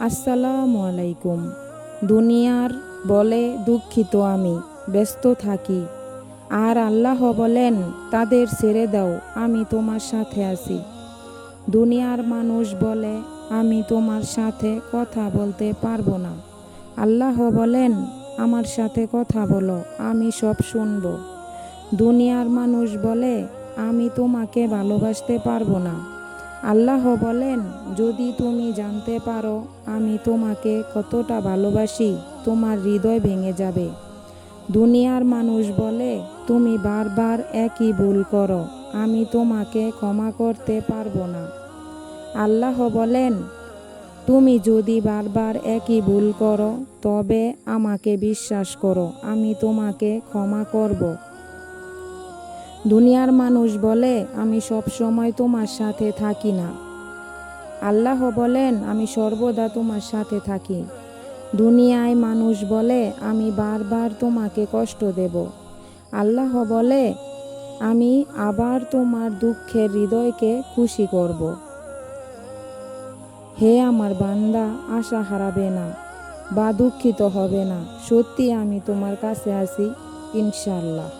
আসসালামু আলাইকুম। দুনিয়ার বলে দুঃখিত আমি, ব্যস্ত থাকি। আর আল্লাহ বলেন, তাদের ছেড়ে দাও, আমি তোমার সাথে আছি। দুনিয়ার মানুষ বলে, আমি তোমার সাথে কথা বলতে পারব না। আল্লাহ বলেন, আমার সাথে কথা বলো, আমি সব শুনব। দুনিয়ার মানুষ বলে, আমি তোমাকে ভালোবাসতে পারব না। আল্লাহ বলেন, যদি তুমি জানতে পারো, আমি তোমাকে কতটা ভালোবাসি, তোমার হৃদয় ভেঙে যাবে। দুনিয়ার মানুষ বলে, তুমি বারবার একই ভুল করো, আমি তোমাকে ক্ষমা করতে পারব না। আল্লাহ বলেন, তুমি যদি বারবার একই ভুল করো, তবে আমাকে বিশ্বাস করো, আমি তোমাকে ক্ষমা করব। দুনিয়ার মানুষ বলে, আমি সব সময় তোমার সাথে থাকি না। আল্লাহ বলেন, আমি সর্বদা তোমার সাথে থাকি। দুনিয়ায় মানুষ বলে, আমি বারবার তোমাকে কষ্ট দেব। আল্লাহ বলে, আমি আবার তোমার দুঃখের হৃদয়কে খুশি করব। হে আমার বান্দা, আশা হারাবে না বা দুঃখিত হবে না। সত্যি আমি তোমার কাছে আছি ইনশাল্লাহ